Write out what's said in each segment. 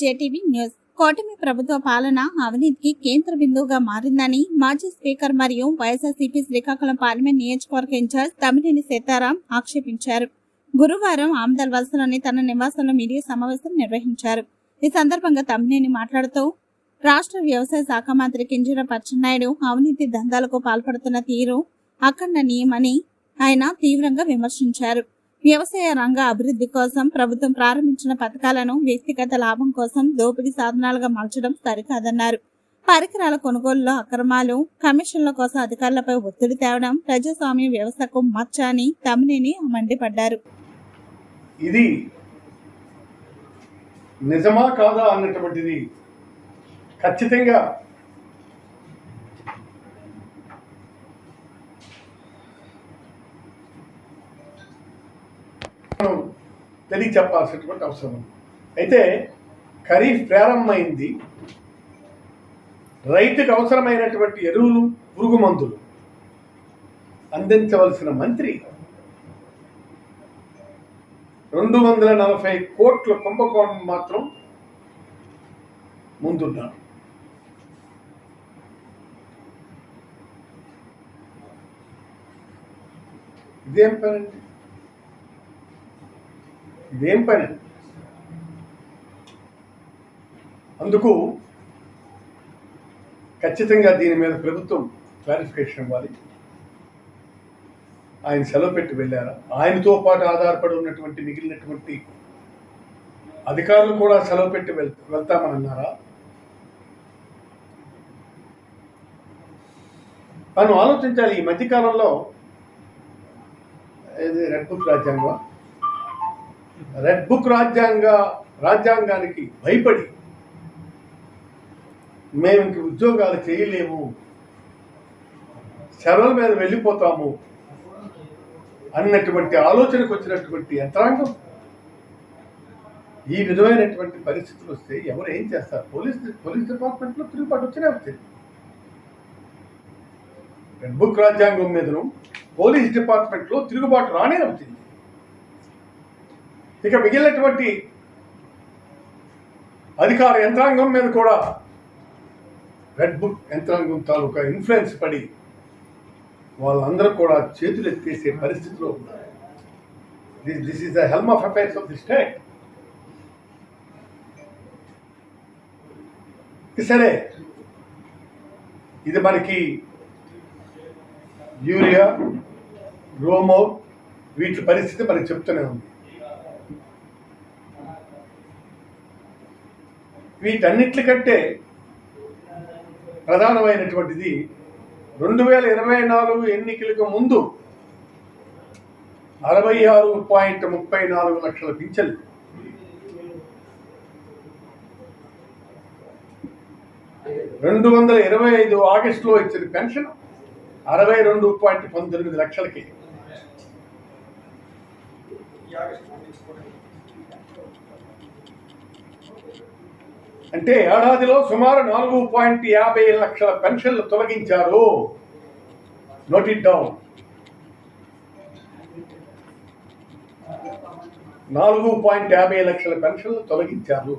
JTV news. కూటమి ప్రభుత్వ పాలన అవినీతికి కేంద్ర బిందువుగా మారిందని మాజీ స్పీకర్ మరియు వైఎస్ఆర్సీపీ శ్రీకాకుళం పార్లమెంట్ నియోజకవర్గ ఇన్ఛార్జ్ తమ్మినేని సీతారాం ఆక్షేపించారు. గురువారం ఆమదల్ వలసలోని తన నివాసంలో మీడియా సమావేశం నిర్వహించారు. ఈ సందర్భంగా తమ్మినేని మాట్లాడుతూ రాష్ట్ర వ్యవసాయ శాఖ మంత్రి కింజర పచ్చెన్నాయుడు అవినీతి దందాలకు పాల్పడుతున్న తీరు అఖండనీయమని ఆయన తీవ్రంగా విమర్శించారు. వ్యవసాయ రంగ అభివృద్ధి కోసం ప్రభుత్వం ప్రారంభించిన పథకాలను వ్యక్తిగత లాభం కోసం దోపిడీ సాధనాలుగా మార్చడం సరికాదన్నారు. పరికరాల కొనుగోలులో అక్రమాలు కమిషన్ల కోసం అధికారులపై ఒత్తిడి తేవడం ప్రజాస్వామ్య వ్యవస్థకు మచ్చ అని తమ్మినేని మండిపడ్డారు. ఇది నిజమా కాదా అన్నటువంటిది ఖచ్చితంగా మనం తెలియచెప్పాల్సినటువంటి అవసరం ఉంది. అయితే ఖరీఫ్ ప్రారంభమైంది. రైతుకు అవసరమైనటువంటి ఎరువులు పురుగు మందులు అందించవలసిన మంత్రి రెండు వందల నలభై కోట్ల కుంభకోణం మాత్రం ముందున్నాడు ఇదేం పని ఇదేం పని? అందుకు ఖచ్చితంగా దీని మీద ప్రభుత్వం క్లారిఫికేషన్ ఇవ్వాలి. ఆయన సెలవు పెట్టి వెళ్ళారా? ఆయనతో పాటు ఆధారపడి ఉన్నటువంటి మిగిలినటువంటి అధికారులు కూడా సెలవు పెట్టి వెళ్ వెళ్తామని అన్నారా మనం ఆలోచించాలి ఈ మధ్యకాలంలో ఇది రెడ్ బుక్ రాజ్యాంగం? రెడ్ బుక్ రాజ్యాంగ రాజ్యాంగానికి భయపడి మేము ఇంక ఉద్యోగాలు చేయలేము. సెలవుల మీద వెళ్ళిపోతాము అన్నటువంటి ఆలోచనకు వచ్చినటువంటి యంత్రాంగం. ఈ విధమైనటువంటి పరిస్థితులు వస్తే ఎవరు ఏం చేస్తారు? పోలీస్ పోలీస్ డిపార్ట్మెంట్లో తిరుగుబాటు వచ్చినా వచ్చింది. రెడ్ బుక్ రాజ్యాంగం మీదను పోలీస్ డిపార్ట్మెంట్లో తిరుగుబాటు రానే వచ్చింది. ఇక మిగిలినటువంటి అధికార యంత్రాంగం మీద కూడా రెడ్ బుక్ యంత్రాంగం తాలూకా ఇన్ఫ్లుయెన్స్ పడి వాళ్ళందరూ కూడా చేతులు ఎత్తేసే పరిస్థితిలో ఉన్నారు. This this is the helm of affairs of the state సరే ఇది మనకి యూరియా రోమో వీటి పరిస్థితి మనకి చెప్తూనే ఉంది. వీటన్నిటికంటే ప్రధానమైనటువంటిది రెండు వేల ఇరవై నాలుగు ఎన్నికలకు ముందు అరవై ఆరు పాయింట్ ముప్పై నాలుగు లక్షల పింఛన్లు. రెండు వందల ఇరవై ఐదు ఆగస్టులో ఇచ్చిన పెన్షన్ అరవై రెండు పాయింట్ పంతొమ్మిది లక్షలకి. అంటే ఏడాదిలో సుమారు నాలుగు పాయింట్ యాభై లక్షల పెన్షన్లు తొలగించారు. నోట్ ఇట్ డౌన్ నాలుగు పాయింట్ యాభై లక్షల పెన్షన్లు తొలగించారు.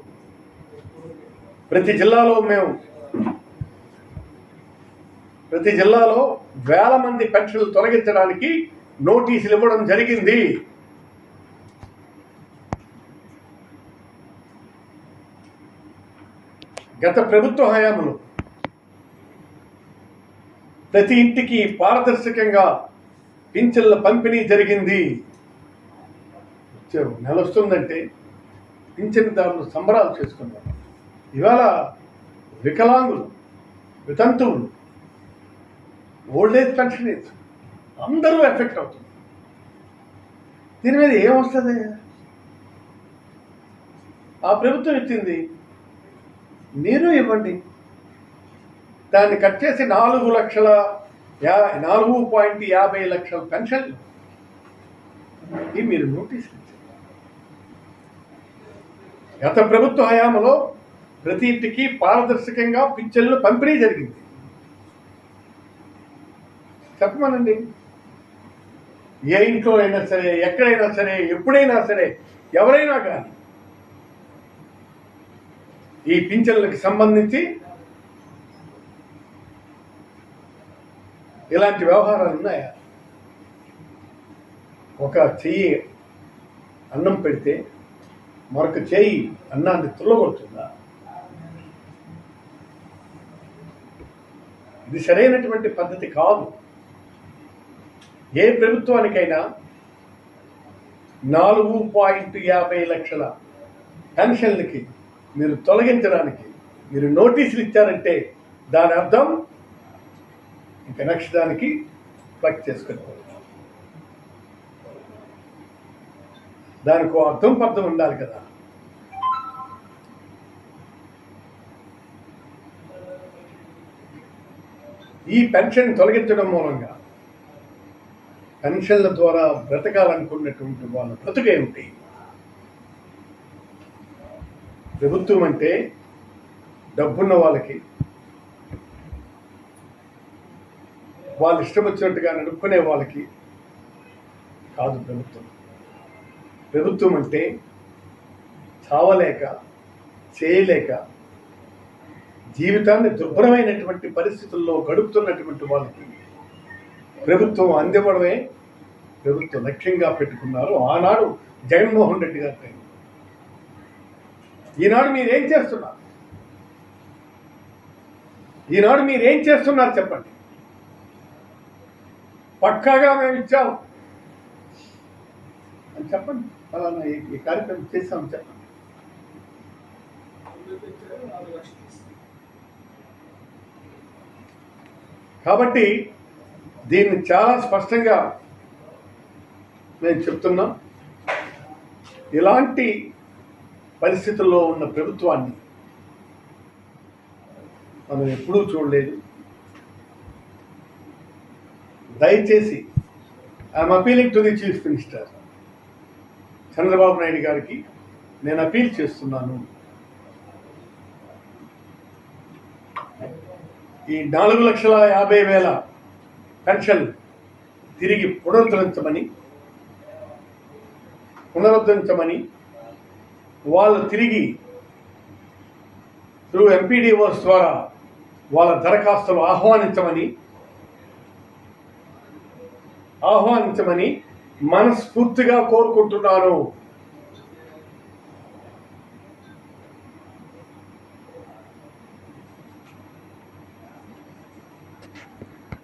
ప్రతి జిల్లాలో మేము ప్రతి జిల్లాలో వేల మంది పెన్షన్లు తొలగించడానికి నోటీసులు ఇవ్వడం జరిగింది. గత ప్రభుత్వ హయాంలో ప్రతి ఇంటికి పారదర్శకంగా పింఛన్ల పంపిణీ జరిగింది. నెల వస్తుందంటే పింఛన్దారులు సంబరాలు చేసుకున్నారు. ఇవాళ వికలాంగులు వితంతువులు ఓల్డ్ ఏజ్ పెన్షనర్స్ అందరూ ఎఫెక్ట్ అవుతుంది దీని మీద ఏమొస్తుంది ఆ ప్రభుత్వం ఇచ్చింది మీరు ఇవ్వండి. దాన్ని కట్ చేసి నాలుగు లక్షల యా నాలుగు పాయింట్ యాభై లక్షల పెన్షన్లు ఇది మీరు నోటీస్ ఇచ్చారు. గత ప్రభుత్వ హయాంలో ప్రతి ఇంటికి పారదర్శకంగా పింఛన్లు పంపిణీ జరిగింది. చెప్పమనండి. ఏ ఇంట్లో అయినా సరే ఎక్కడైనా సరే ఎప్పుడైనా సరే ఎవరైనా కానీ ఈ పింఛన్లకు సంబంధించి ఇలాంటి వ్యవహారాలు ఉన్నాయా? ఒక చెయ్యి అన్నం పెడితే మరొక చేయి అన్నాన్ని తుల్లగొడుతుందా? ఇది సరైనటువంటి పద్ధతి కాదు. ఏ ప్రభుత్వానికైనా నాలుగు పాయింట్ యాభై లక్షల పెన్షన్లకి మీరు తొలగించడానికి మీరు నోటీసులు ఇచ్చారంటే దాని అర్థం ఇంకా నెక్స్ట్ దానికి ప్లక్ చేసుకుని దానికి అర్థం పర్థం ఉండాలి కదా. ఈ పెన్షన్ తొలగించడం మూలంగా పెన్షన్ల ద్వారా బ్రతకాలనుకున్నటువంటి వాళ్ళ బ్రతుకేమిటి ప్రభుత్వం అంటే డబ్బున్న వాళ్ళకి. వాళ్ళు ఇష్టం వచ్చినట్టుగా నడుపుకునే వాళ్ళకి కాదు ప్రభుత్వం. ప్రభుత్వం అంటే చావలేక చేయలేక జీవితాన్ని దుర్భరమైనటువంటి పరిస్థితుల్లో గడుపుతున్నటువంటి వాళ్ళకి ప్రభుత్వం అందివ్వడమే ప్రభుత్వం లక్ష్యంగా పెట్టుకున్నారు. ఆనాడు జగన్మోహన్ రెడ్డి గారి ఈనాడు మీరేం చేస్తున్నారు? ఈనాడు మీరేం చేస్తున్నారు చెప్పండి? పక్కాగా మేము ఇచ్చాం. అని చెప్పండి. అలానా ఈ ఈ కార్యక్రమం చేసాం చెప్పండి. కాబట్టి దీన్ని చాలా స్పష్టంగా నేను చెప్తున్నాం. ఇలాంటి పరిస్థితుల్లో ఉన్న ప్రభుత్వాన్ని మనం ఎప్పుడూ చూడలేదు. దయచేసి I'm appealing to the chief minister Chandrababu Naidu గారికి నేను అపీల్ చేస్తున్నాను. ఈ నాలుగు లక్షల యాభై వేల పెన్షన్ తిరిగి పునరుద్ధరించమని పునరుద్ధరించమని వాళ్ళు తిరిగి త్రూ ఎంపీడీఓస్ ద్వారా వాళ్ళ దరఖాస్తులు ఆహ్వానించమని ఆహ్వానించమని మనస్ఫూర్తిగా కోరుకుంటున్నాను.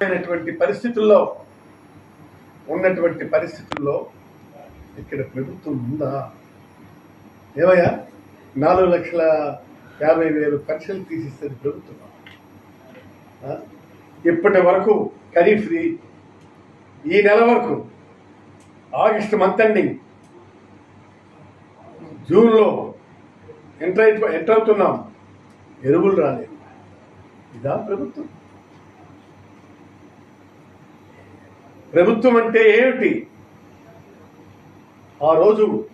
అయినటువంటి పరిస్థితుల్లో ఉన్నటువంటి పరిస్థితుల్లో ఇక్కడ ప్రభుత్వం ఉందా ఏమయ్యా? నాలుగు లక్షల యాభై వేలు పెన్షన్ తీసిస్తుంది ప్రభుత్వం. ఇప్పటి వరకు ఖరీఫ్ది ఈ నెల వరకు ఆగస్టు మంత్ ఎండింగ్. జూన్లో ఎంటర్ అయి ఎంటర్ అవుతున్నాం. ఎరువులు రాలేదు. ఇదా ప్రభుత్వం. ప్రభుత్వం అంటే ఏమిటి? ఆ రోజు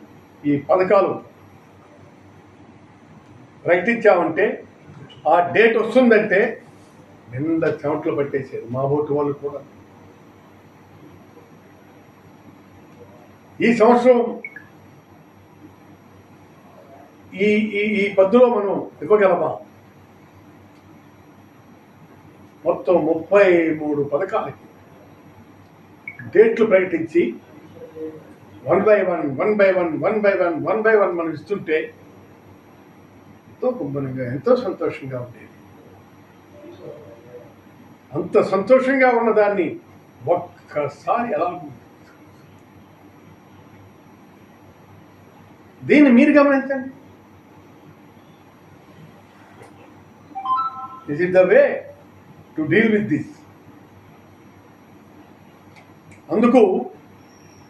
ఈ పథకాలు ప్రకటించామంటే ఆ డేట్ వస్తుందంటే నిండా చెమట్లు పట్టేసారు మా ఓటు వాళ్ళు కూడా. ఈ సంవత్సరం ఈ ఈ ఈ పద్దులో మనం ఇవ్వగలమా? మొత్తం ముప్పై మూడు పథకాలకి డేట్లు ప్రకటించి one by one one by one one by one one by one మనం ఇస్తుంటే ఎంతో గుమ్మనంగా ఎంతో సంతోషంగా ఉండేది. అంత సంతోషంగా ఉన్న దాన్ని ఒక్కసారి ఎలా దీన్ని మీరు గమనించండి. Is it the way to deal with this అందుకు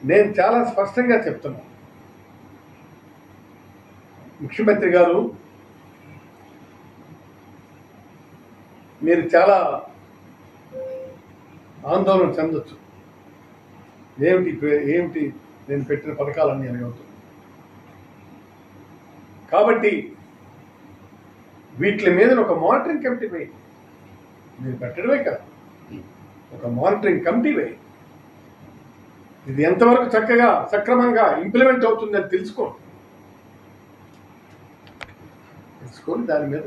నేను చాలా స్పష్టంగా చెప్తున్నాను. ముఖ్యమంత్రి గారు మీరు చాలా ఆందోళన చెందొచ్చు. ఏమిటి ఏమిటి నేను పెట్టిన పథకాలన్నీ అడగవుతుంది కాబట్టి వీటి మీద ఒక మానిటరింగ్ కమిటీ వేయి. మీరు పెట్టడమే కదా. ఒక మానిటరింగ్ కమిటీ వేయి. ఇది ఎంతవరకు చక్కగా సక్రమంగా ఇంప్లిమెంట్ అవుతుందని తెలుసుకోండి. తెలుసుకొని దాని మీద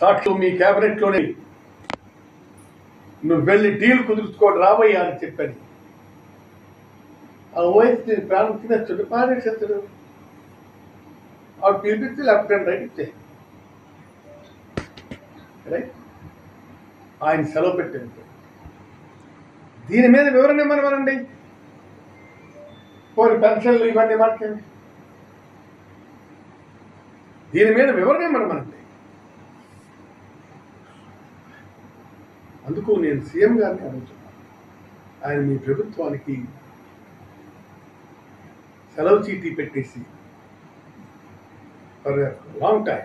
సాక్షి మీ క్యాబినెట్లోనే. నువ్వు వెళ్ళి డీల్ కుదుర్చుకోండి రాబోయ్యా అని చెప్పాను. ఆ ఓఎస్ నేను ప్రాణం తినచ్చుడు పారేసేస్తాడు. ఆవిడ పిలిపిస్తే లెఫ్ట్ హ్యాండ్ రైట్ ఇచ్చే రైట్? ఆయన సెలవు పెట్టాను దీని మీద వివరణ ఇవ్వమనండి పోనీ పెన్షన్లు ఇవన్నీ మాట్లాడండి దీని మీద వివరణ ఇవ్వమనండి అందుకు నేను సీఎం గారిని అడుగుతున్నాను. ఆయన మీ ప్రభుత్వానికి సెలవు చీటీ పెట్టేసి ఫర్ లాంగ్ టైం